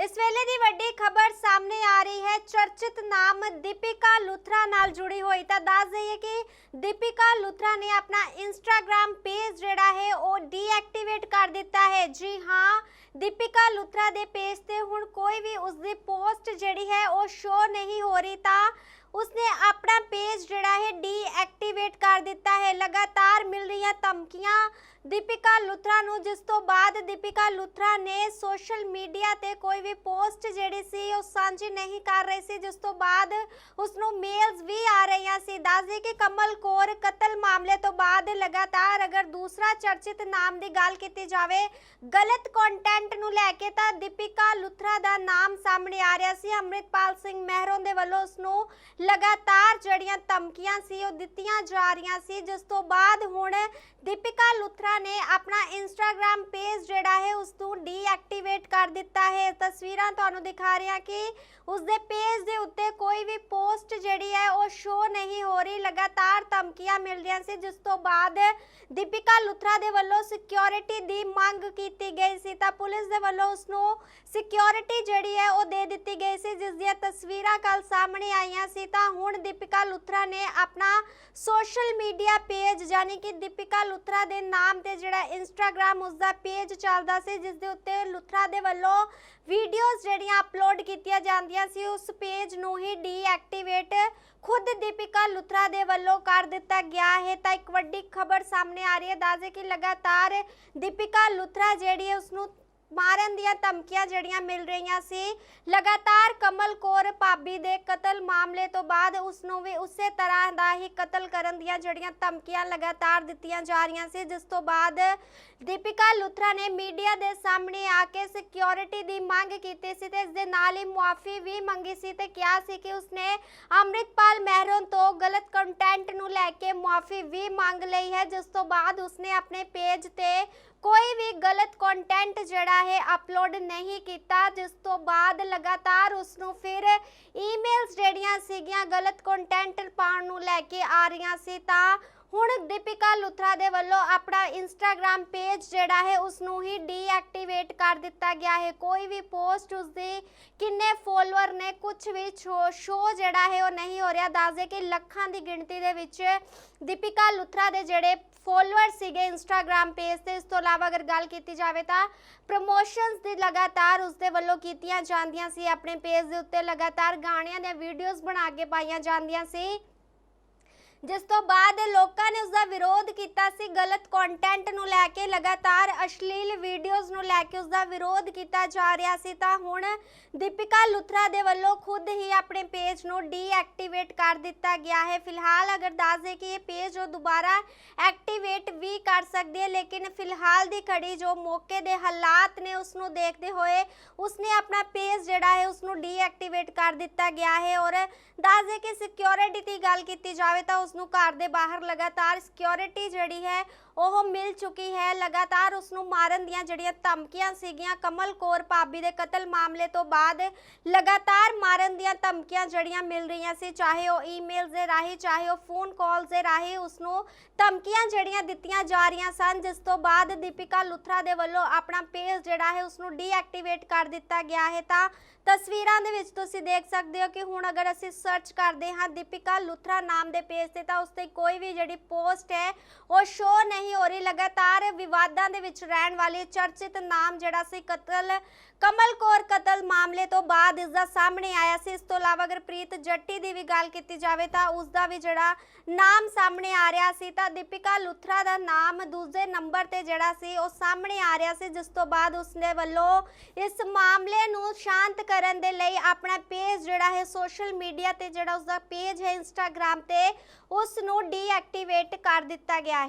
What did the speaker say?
ਇਸ ਵੇਲੇ ਦੀ ਵੱਡੀ ਖਬਰ ਸਾਹਮਣੇ ਆ ਰਹੀ ਹੈ। ਚਰਚਿਤ ਨਾਮ ਦੀਪਿਕਾ ਲੁਥਰਾ ਨਾਲ ਜੁੜੀ ਹੋਈ। ਤਾਂ ਦੱਸ ਦਈਏ ਕਿ ਦੀਪਿਕਾ ਲੁਥਰਾ ਨੇ ਆਪਣਾ ਇੰਸਟਾਗ੍ਰam ਪੇਜ ਜਿਹੜਾ ਹੈ, ਉਹ ਡੀਐਕਟੀਵੇਟ ਕਰ ਦਿੱਤਾ ਹੈ। ਜੀ ਹਾਂ, ਦੀਪਿਕਾ ਲੁਥਰਾ ਦੇ ਪੇਜ ਤੇ ਹੁਣ ਕੋਈ ਵੀ ਉਸਦੀ ਪੋਸਟ ਜਿਹੜੀ ਹੈ, ਉਹ ਸ਼ੋ ਨਹੀਂ ਹੋ ਰਹੀ। ਤਾਂ ਉਸਨੇ ਆਪਣਾ ਪੇਜ ਜਿਹੜਾ ਹੈ ਡੀਐਕਟੀਵੇਟ ਕਰ ਦਿੱਤਾ ਹੈ। ਲਗਾਤਾਰ ਮਿਲ ਰਹੀਆਂ ਧਮਕੀਆਂ ਦੀਪਿਕਾ ਲੁਥਰਾ ਨੂੰ, ਜਿਸ ਤੋਂ ਬਾਅਦ ਦੀਪਿਕਾ ਲੁਥਰਾ ਨੇ ਸੋਸ਼ਲ ਮੀਡੀਆ ਤੇ ਕੋਈ ਵੀ ਪੋਸਟ ਜਿਹੜੀ ਸੀ, ਉਹ ਸਾਂਝੀ ਨਹੀਂ ਕਰ ਰਹੀ ਸੀ, ਜਿਸ ਤੋਂ ਬਾਅਦ ਉਸ ਨੂੰ ਮੇਲਸ ਵੀ ਆ ਰਹੀਆਂ ਸੀ। ਦੱਸਦੇ ਕਿ ਕਮਲ ਕੌਰ ਕਤਲ ਮਾਮਲੇ ਤੋਂ ਬਾਅਦ ਲਗਾਤਾਰ ਅਗਰ ਦੂਸਰਾ ਚਰਚਿਤ ਨਾਮ ਦੀ ਗੱਲ ਕੀਤੀ ਜਾਵੇ, ਗਲਤ ਕੰਟੈਂਟ ਨੂੰ ਲੈ ਕੇ ਤਾਂ ਦੀਪਿਕਾ ਲੁਥਰਾ ਦਾ ਨਾਮ ਸਾਹਮਣੇ ਆ ਰਿਹਾ ਸੀ। ਅੰਮ੍ਰਿਤਪਾਲ ਸਿੰਘ ਮਹਿਰੋਂ ਦੇ ਵੱਲੋਂ ਉਸ ਨੂੰ ਲਗਾਤਾਰ ਜਿਹੜੀਆਂ ਧਮਕੀਆਂ ਸੀ, ਉਹ ਦਿੱਤੀਆਂ ਜਾ ਰਹੀਆਂ ਸੀ। ਜਿਸ ਤੋਂ ਬਾਅਦ ਹੁਣ ਦੀਪਿਕਾ ਲੁਥਰਾ ਨੇ ਆਪਣਾ ਇੰਸਟਾਗ੍ਰam ਪੇਜ ਜਿਹੜਾ ਹੈ ਉਸ ਨੂੰ ਡੀਐਕਟੀਵੇਟ ਕਰ ਦਿੱਤਾ ਹੈ। ਤਸਵੀਰਾਂ ਤੁਹਾਨੂੰ ਦਿਖਾ ਰਿਹਾ ਕਿ ਉਸ ਦੇ ਪੇਜ ਦੇ ਉੱਤੇ ਕੋਈ ਵੀ ਪੋਸਟ ਜਿਹੜੀ ਹੈ, ਉਹ ਸ਼ੋ ਨਹੀਂ ਹੋ ਰਹੀ। ਲਗਾਤਾਰ ਧਮਕੀਆਂ ਮਿਲ ਰਹੀਆਂ ਸੀ, ਜਿਸ ਤੋਂ ਬਾਅਦ ਦੀਪਿਕਾ ਲੁਥਰਾ ਦੇ ਵੱਲੋਂ ਸਿਕਿਉਰਿਟੀ ਦੀ ਮੰਗ ਕੀਤੀ ਗਈ ਸੀ। ਤਾਂ ਪੁਲਿਸ ਦੇ ਵੱਲੋਂ ਉਸ ਨੂੰ ਸਿਕਿਉਰਿਟੀ ਜਿਹੜੀ ਹੈ, ਉਹ ਦੇ ਦਿੱਤੀ ਗਈ ਸੀ, ਜਿਸ ਦੀਆਂ ਤਸਵੀਰਾਂ ਕੱਲ ਸਾਹਮਣੇ ਆਈਆਂ ਸੀ। ਤਾਂ ਹੁਣ ਦੀਪਿਕਾ ਲੁਥਰਾ ਨੇ ਆਪਣਾ ਸੋਸ਼ਲ ਮੀਡੀਆ ਪੇਜ ਯਾਨੀ ਕਿ ਦੀਪਿਕਾ ਲੁਥਰਾ ਦੇ ਨਾਮ ਤੇ ਜਿਹੜਾ ਇੰਸਟਾਗ੍ਰam ਉਸ ਦਾ ਪੇਜ ਚੱਲਦਾ ਸੀ ਜਿਸ ਦੇ ਉੱਤੇ ਲੁਥਰਾ ਦੇ ਵੱਲੋਂ ਵੀਡੀਓਜ਼ ਜਿਹੜੀਆਂ ਅਪਲੋਡ ਕੀਤੀਆਂ ਜਾਂਦੀਆਂ ਸੀ, ਉਸ ਪੇਜ ਨੂੰ ਹੀ ਡੀਐਕਟੀਵੇਟ ਖੁਦ ਦੀਪਿਕਾ ਲੁਥਰਾ ਦੇ ਵੱਲੋਂ ਕਰ ਦਿੱਤਾ ਗਿਆ ਹੈ। ਤਾਂ ਇੱਕ ਵੱਡੀ ਖਬਰ ਸਾਹਮਣੇ ਆ ਰਹੀ ਹੈ, ਦੱਸਦੇ ਕਿ ਲਗਾਤਾਰ ਦੀਪਿਕਾ ਲੁਥਰਾ ਜਿਹੜੀ ਹੈ ਉਸ ਨੂੰ ਮਾਰਨ ਦੀਆਂ ਧਮਕੀਆਂ ਜਿਹੜੀਆਂ ਮਿਲ ਰਹੀਆਂ ਸੀ। ਲਗਾਤਾਰ ਕਮਲ ਕੌਰ ਭਾਬੀ ਦੇ ਕਤਲ ਮਾਮਲੇ ਤੋਂ ਬਾਅਦ ਉਸ ਨੂੰ ਵੀ ਉਸੇ ਤਰ੍ਹਾਂ ਦਾ ਹੀ ਕਤਲ ਕਰਨ ਦੀਆਂ ਜਿਹੜੀਆਂ ਧਮਕੀਆਂ ਲਗਾਤਾਰ ਦਿੱਤੀਆਂ ਜਾ ਰਹੀਆਂ ਸੀ, ਜਿਸ ਤੋਂ ਬਾਅਦ ਦੀਪਿਕਾ ਲੁਥਰਾ ਨੇ ਮੀਡੀਆ ਦੇ ਸਾਹਮਣੇ ਆ ਕੇ ਸਿਕਿਉਰਿਟੀ ਦੀ ਮੰਗ ਕੀਤੀ ਸੀ ਤੇ ਇਸ ਦੇ ਨਾਲ ਹੀ ਮੁਆਫੀ ਵੀ ਮੰਗੀ ਸੀ ਤੇ ਕਿਹਾ ਸੀ ਕਿ ਉਸਨੇ ਅੰਮ੍ਰਿਤਪਾਲ ਮਹਿਰੋਂ ਤੋਂ ਗਲਤ ਕੰਟੈਂਟ ਨੂੰ ਲੈ ਕੇ ਮੁਆਫੀ ਵੀ ਮੰਗ ਲਈ ਹੈ, ਜਿਸ ਤੋਂ ਬਾਅਦ ਉਸਨੇ ਆਪਣੇ ਪੇਜ ਤੇ ਕੋਈ ਵੀ ਗਲਤ ਕੰਟੈਂਟ ਜਿਹੜਾ ਹੈ ਅਪਲੋਡ ਨਹੀਂ ਕੀਤਾ, ਜਿਸ ਤੋਂ ਬਾਅਦ ਲਗਾਤਾਰ ਉਸ ਨੂੰ ਫਿਰ ਈਮੇਲਸ ਜਿਹੜੀਆਂ ਸੀਗੀਆਂ ਗਲਤ ਕੰਟੈਂਟ ਪਾਉਣ ਨੂੰ ਲੈ ਕੇ ਆ ਰਹੀਆਂ ਸੀ, ਤਾਂ ਹੁਣ ਦੀਪਿਕਾ ਲੁਥਰਾ ਦੇ ਵੱਲੋਂ ਆਪਣਾ ਇੰਸਟਾਗ੍ਰam ਪੇਜ ਜਿਹੜਾ ਹੈ ਉਸ ਨੂੰ ਹੀ ਡੀਐਕਟੀਵੇਟ ਕਰ ਦਿੱਤਾ ਗਿਆ ਹੈ। ਕੋਈ ਵੀ ਪੋਸਟ ਉਸ ਦੀ ਕਿੰਨੇ ਫੋਲੋਅਰ ਨੇ ਕੁਝ ਵੀ ਸ਼ੋ ਜਿਹੜਾ ਹੈ, ਉਹ ਨਹੀਂ ਹੋ ਰਿਹਾ। ਦੱਸਦੇ ਕਿ ਲੱਖਾਂ ਦੀ ਗਿਣਤੀ ਦੇ ਵਿੱਚ ਦੀਪਿਕਾ ਲੁਥਰਾ ਦੇ ਜਿਹੜੇ ਫੋਲੋਅਰ ਸੀਗੇ ਇੰਸਟਾਗ੍ਰam ਪੇਜ ਤੇ, ਇਸ ਤੋਂ ਇਲਾਵਾ ਅਗਰ ਗੱਲ ਕੀਤੀ ਜਾਵੇ ਤਾਂ ਪ੍ਰਮੋਸ਼ਨਸ ਦੀ ਲਗਾਤਾਰ ਉਸ ਦੇ ਵੱਲੋਂ ਕੀਤੀਆਂ ਜਾਂਦੀਆਂ ਸੀ। ਆਪਣੇ ਪੇਜ ਦੇ ਉੱਤੇ ਲਗਾਤਾਰ ਗਾਣਿਆਂ ਦੀਆਂ ਵੀਡੀਓਜ਼ ਬਣਾ ਕੇ ਪਾਈਆਂ ਜਾਂਦੀਆਂ ਸੀ। ਜਿਸ ਤੋਂ ਬਾਅਦ ਲੋਕਾਂ ਨੇ ਉਸ ਦਾ ਵਿਰੋਧ ਕੀਤਾ ਸੀ, ਗਲਤ ਕੰਟੈਂਟ ਨੂੰ ਲੈ ਕੇ, ਲਗਾਤਾਰ ਅਸ਼ਲੀਲ ਵੀਡੀਓਜ਼ ਨੂੰ ਲੈ ਕੇ ਉਸ ਦਾ ਵਿਰੋਧ ਕੀਤਾ ਜਾ ਰਿਹਾ ਸੀ, ਤਾਂ ਹੁਣ ਦੀਪਿਕਾ ਲੁਥਰਾ ਦੇ ਵੱਲੋਂ ਖੁਦ ਹੀ ਆਪਣੇ ਪੇਜ ਨੂੰ ਡੀਐਕਟੀਵੇਟ ਕਰ ਦਿੱਤਾ ਗਿਆ ਹੈ। ਫਿਲਹਾਲ ਅਗਰ ਦੱਸ ਦੇ ਕਿ ਇਹ ਪੇਜ ਉਹ ਦੁਬਾਰਾ ਐਕਟੀਵੇਟ ਵੀ ਕਰ ਸਕਦੀ ਹੈ, ਲੇਕਿਨ ਫਿਲਹਾਲ ਦੀ ਘੜੀ ਜੋ ਮੌਕੇ ਦੇ ਹਾਲਾਤ ਨੇ ਉਸ ਨੂੰ ਦੇਖਦੇ ਹੋਏ, ਉਸਨੇ ਆਪਣਾ ਪੇਜ ਜਿਹੜਾ ਹੈ ਉਸ ਨੂੰ ਡੀਐਕਟੀਵੇਟ ਕਰ ਦਿੱਤਾ ਗਿਆ ਹੈ। ਔਰ ਦੱਸ ਦੇ ਕਿ ਸਿਕਿਉਰਿਟੀ ਦੀ ਗੱਲ ਕੀਤੀ ਜਾਵੇ ਤਾਂ ਉਸ ਨੂੰ ਘਰ ਦੇ ਬਾਹਰ ਲਗਾਤਾਰ ਸਿਕਿਉਰਿਟੀ ਜਿਹੜੀ ਹੈ ਉਹ ਮਿਲ ਚੁੱਕੀ ਹੈ। ਲਗਾਤਾਰ ਉਸ ਨੂੰ ਮਾਰਨ ਦੀਆਂ ਜਿਹੜੀਆਂ ਧਮਕੀਆਂ ਸੀਗੀਆਂ, ਕਮਲ ਕੌਰ ਭਾਬੀ ਦੇ ਕਤਲ ਮਾਮਲੇ ਤੋਂ ਬਾਅਦ ਲਗਾਤਾਰ ਮਾਰਨ ਦੀਆਂ ਧਮਕੀਆਂ ਜਿਹੜੀਆਂ ਮਿਲ ਰਹੀਆਂ ਸੀ, ਚਾਹੇ ਉਹ ਈਮੇਲਸ ਦੇ ਰਾਹੀਂ, ਚਾਹੇ ਉਹ ਫੋਨ ਕਾਲਸ ਦੇ ਰਾਹੀਂ ਉਸ ਨੂੰ ਧਮਕੀਆਂ ਜਿਹੜੀਆਂ ਦਿੱਤੀਆਂ ਜਾ ਰਹੀਆਂ ਸਨ, ਜਿਸ ਤੋਂ ਬਾਅਦ ਦੀਪਿਕਾ ਲੁਥਰਾ ਦੇ ਵੱਲੋਂ ਆਪਣਾ ਪੇਜ ਜਿਹੜਾ ਹੈ ਉਸ ਨੂੰ ਡੀਐਕਟੀਵੇਟ ਕਰ ਦਿੱਤਾ ਗਿਆ ਹੈ। ਤਾਂ ਤਸਵੀਰਾਂ ਦੇ ਵਿੱਚ ਤੁਸੀਂ ਦੇਖ ਸਕਦੇ ਹੋ ਕਿ ਹੁਣ ਅਗਰ ਅਸੀਂ ਸਰਚ ਕਰਦੇ ਹਾਂ ਦੀਪਿਕਾ ਲੁਥਰਾ ਨਾਮ ਦੇ ਪੇਜ ਤੇ, ਤਾਂ ਉਸ ਤੇ ਕੋਈ ਵੀ ਜਿਹੜੀ ਪੋਸਟ ਹੈ, ਉਹ ਸ਼ੋ ਨਹੀਂ ਹੋ ਰਹੀ ਲਗਾਤਾਰ ਵਿਵਾਦਾਂ ਦੇ ਵਿੱਚ ਰਹਿਣ ਵਾਲੇ ਚਰਚਿਤ ਨਾਮ ਜਿਹੜਾ ਸੀ ਕਤਲ, ਕਮਲ ਕੌਰ ਕਤਲ ਮਾਮਲੇ ਤੋਂ ਬਾਅਦ ਇਸ ਦਾ ਸਾਹਮਣੇ ਆਇਆ ਸੀ। ਇਸ ਤੋਂ ਇਲਾਵਾ ਅਗਰ ਪ੍ਰੀਤ ਜੱਟੀ ਦੀ ਵੀ ਗੱਲ ਕੀਤੀ ਜਾਵੇ ਤਾਂ ਉਸ ਦਾ ਵੀ ਜਿਹੜਾ ਨਾਮ ਸਾਹਮਣੇ ਆ ਰਿਹਾ ਸੀ ਤਾਂ ਦੀਪਿਕਾ ਲੁਥਰਾ ਦਾ ਨਾਮ ਦੂਜੇ ਨੰਬਰ ਤੇ ਜਿਹੜਾ ਸੀ ਉਹ ਸਾਹਮਣੇ ਆ ਰਿਹਾ ਸੀ, ਜਿਸ ਤੋਂ ਬਾਅਦ ਉਸਨੇ ਵੱਲੋਂ ਇਸ ਮਾਮਲੇ ਨੂੰ ਸ਼ਾਂਤ ਕਰਨ ਦੇ ਲਈ ਆਪਣਾ ਪੇਜ ਜਿਹੜਾ ਹੈ ਸੋਸ਼ਲ ਮੀਡੀਆ ਤੇ ਜਿਹੜਾ ਉਸਦਾ ਪੇਜ ਹੈ ਇੰਸਟਾਗ੍ਰam ਤੇ ਉਸ ਨੂੰ ਡੀਐਕਟੀਵੇਟ ਕਰ ਦਿੱਤਾ ਗਿਆ ਹੈ।